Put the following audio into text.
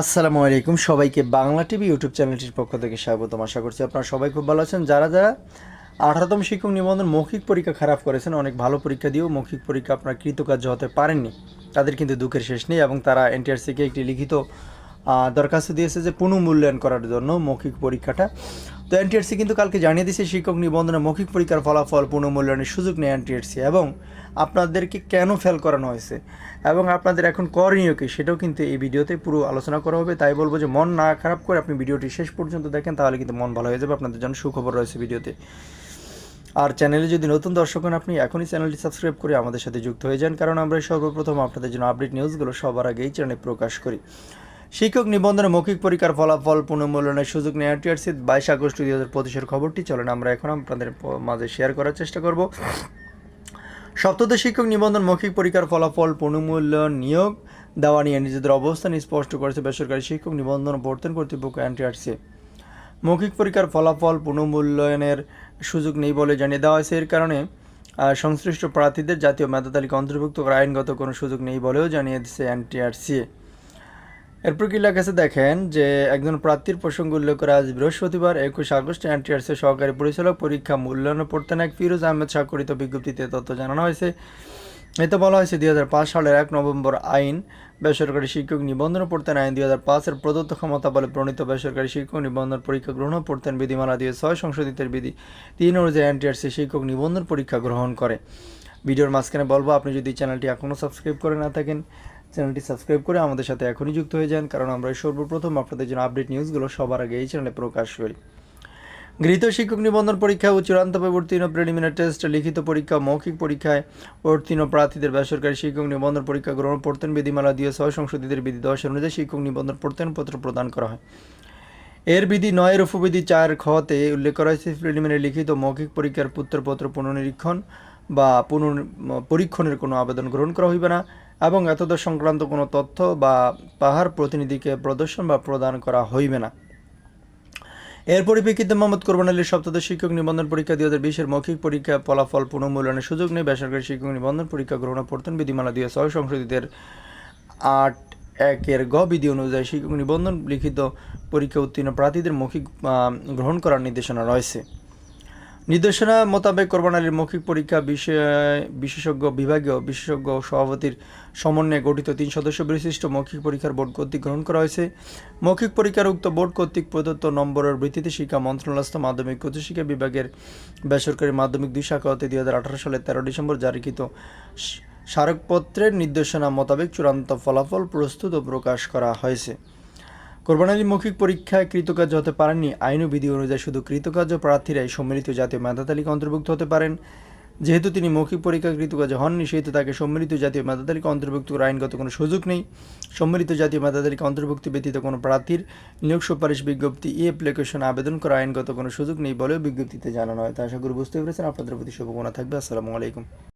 আসসালামু আলাইকুম। সবাইকে বাংলা টিভি ইউটিউব চ্যানেলটির পক্ষ থেকে স্বাগতম। আশা করছি আপনারা সবাই খুব ভালো আছেন। যারা যারা আঠারোতম শিক্ষক নিবন্ধন মৌখিক পরীক্ষা খারাপ করেছেন, অনেক ভালো পরীক্ষা দিয়েও মৌখিক পরীক্ষা আপনার কৃতকার্য হতে পারেননি। তাদের কিন্তু দুঃখের শেষ নেই এবং তারা এনটিআরসিকে একটি লিখিত দরখাস্ত দিয়েছে যে পুনঃমূল্যায়ন করার জন্য মৌখিক পরীক্ষাটা তো এনটিআরসি কিন্তু কালকে জানিয়ে দিয়েছে, শিক্ষক নিবন্ধনে মৌখিক পরীক্ষার ফলাফল পুনঃমূল্যায়নের সুযোগ নেই এনটিআরসি এবং আপনাদেরকে কেন ফেল করানো হয়েছে এবং আপনাদের এখন করণীয় কী সেটাও কিন্তু এই ভিডিওতে পুরো আলোচনা করা হবে। তাই বলব যে মন না খারাপ করে আপনি ভিডিওটি শেষ পর্যন্ত দেখেন, তাহলে কিন্তু মন ভালো হয়ে যাবে, আপনাদের জন্য সুখবর রয়েছে ভিডিওতে। আর চ্যানেলে যদি নতুন দর্শক হন আপনি, এখনই চ্যানেলটি সাবস্ক্রাইব করে আমাদের সাথে যুক্ত হয়ে যান, কারণ আমরা সর্বপ্রথম আপনাদের জন্য আপডেট নিউজগুলো সবার আগে এই চ্যানেলে প্রকাশ করি। শিক্ষক নিবন্ধনে মৌখিক পরীক্ষার ফলাফল পুনঃমূল্যায়নের সুযোগ নেয় টিআরসি বাইশ আগস্ট দুই হাজার পঁচিশের খবরটি। চলেন আমরা এখন আপনাদের মাঝে শেয়ার করার চেষ্টা করব। সপ্তদশ শিক্ষক নিবন্ধন মৌখিক পরীক্ষার ফলাফল পুনঃমূল্যায়ন নিয়োগ দেওয়া নিয়ে নিজেদের অবস্থান স্পষ্ট করেছে বেসরকারি শিক্ষক নিবন্ধন ও প্রবর্তন কর্তৃপক্ষ এনটিআরসি মৌখিক পরীক্ষার ফলাফল পুনর্মূল্যায়নের সুযোগ নেই বলে জানিয়ে দেওয়া হয়েছে। এর কারণে সংশ্লিষ্ট প্রার্থীদের জাতীয় মেধা তালিকা অন্তর্ভুক্ত করার আইনগত কোনো সুযোগ নেই বলেও জানিয়ে দিচ্ছে এনটিআরসি এরপর কি লেখা আছে? দেখেন যে একজন প্রার্থীর প্রসঙ্গ উল্লেখ করে আজ বৃহস্পতিবার একুশ আগস্ট এনটিআরসি সহকারী পরিচালক পরীক্ষা মূল্যায়ন পড়তেন এক ফিরোজ আহমেদ স্বাক্ষরিত বিজ্ঞপ্তিতে তথ্য জানানো হয়েছে। এতে বলা হয়েছে, দুই হাজার পাঁচ সালের এক নভেম্বর আইন বেসরকারি শিক্ষক নিবন্ধন পড়তেন আইন, দুই হাজার পাঁচের প্রদত্ত ক্ষমতা বলে প্রণীত বেসরকারি শিক্ষক নিবন্ধন পরীক্ষা গ্রহণ পড়তেন বিধিমালা দিয়ে ছয় সংশোধিতের বিধি। তিন অনুযায়ী এনটিআরসি শিক্ষক নিবন্ধন পরীক্ষা গ্রহণ করে। ভিডিওর মাঝখানে বলব, আপনি যদি চ্যানেলটি এখনও সাবস্ক্রাইব করে না থাকেন চ্যানেলটি সাবস্ক্রাইব করে আমাদের সাথে এখনই যুক্ত হয়ে যান, কারণ আমরা সর্বপ্রথম আপনাদের জন্য আপডেট নিউজগুলো সবার আগে এই চ্যানেলে প্রকাশ করি। গৃহীত শিক্ষক নিবন্ধন পরীক্ষা ও চূড়ান্তভাবে উত্তীর্ণ প্রিলিমিনারি টেস্ট লিখিত পরীক্ষা, মৌখিক পরীক্ষায় উত্তীর্ণ প্রার্থীদের বেসরকারি শিক্ষক নিবন্ধন পরীক্ষা গ্রহণ পড়তেন, বিধিমালা দিয়ে ছয় সংশোধিতের বিধি দশ অনুযায়ী শিক্ষক নিবন্ধন পত্র প্রদান করা হয়। এর বিধি নয়ের উপবিধি চার খতে উল্লেখ করা হয়েছে প্রিলিমিনারি লিখিত মৌখিক পরীক্ষার পুত্রপত্র পুনর্নিরীক্ষণ বা পুনঃ পরীক্ষণের কোনো আবেদন গ্রহণ করা হইবে না। এবং এতদ সংক্রান্ত কোনো তথ্য বা পাহাড় প্রতিনিধিকে প্রদর্শন বা প্রদান করা হইবে না। এর পরিপ্রেক্ষিতে মোহাম্মদ কোরবান আলীর সপ্তদশ শিক্ষক নিবন্ধন পরীক্ষা দুই হাজার বিশের মৌখিক পরীক্ষা ফলাফল পুনঃমূল্যায়নের সুযোগ নেই বেসরকারি শিক্ষক নিবন্ধন পরীক্ষা গ্রহণ পড়তেন। বিধিমালা দিয়ে ছয় সংশোধিতের আট একের গ বিধি অনুযায়ী শিক্ষক নিবন্ধন লিখিত পরীক্ষা উত্তীর্ণ প্রার্থীদের মৌখিক গ্রহণ করার নির্দেশনা রয়েছে। নির্দেশনা মোতাবেক কোরবান আলীর মৌখিক পরীক্ষা বিষয় বিশেষজ্ঞ, বিভাগীয় বিশেষজ্ঞ সভাপতির সমন্বয়ে গঠিত তিন সদস্য বিশিষ্ট মৌখিক পরীক্ষার বোর্ড কর্তৃক গ্রহণ করা হয়েছে। মৌখিক পরীক্ষার উক্ত বোর্ড কর্তৃক প্রদত্ত নম্বরের ভিত্তিতে শিক্ষা মন্ত্রণালয়স্থ মাধ্যমিক উচ্চশিক্ষা বিভাগের বেসরকারি মাধ্যমিক দুই শাখা হতে দুই হাজার আঠারো সালের তেরো ডিসেম্বর জারিকৃত স্মারকপত্রের নির্দেশনা মোতাবেক চূড়ান্ত ফলাফল প্রস্তুত ও প্রকাশ করা হয়েছে। কোরবান আলী মৌখিক পরীক্ষায় কৃতকার্য হতে পারেননি। আইন ও বিধি অনুযায়ী শুধু কৃতকার্য প্রার্থীরাই সম্মিলিত জাতীয় মেধা তালিকা অন্তর্ভুক্ত হতে পারেন। যেহেতু তিনি মৌখিক পরীক্ষা কৃতকার্য হননি, সেহেতু তাকে সম্মিলিত জাতীয় মেধা তালিকা অন্তর্ভুক্ত আইনগত কোনো সুযোগ নেই। সম্মিলিত জাতীয় মেধা তালিকা অন্তর্ভুক্তি ব্যতীত কোনো প্রার্থীর নিয়োগ সুপারিশ বিজ্ঞপ্তি ই অ্যাপ্লিকেশন আবেদন করার আইনগত কোনো সুযোগ নেই বলেও বিজ্ঞপ্তিতে জানানো হয়। তা আশা করি বুঝতে পেরেছেন। আপনাদের প্রতি শুভকামনা থাকবে। আসসালামু আলাইকুম।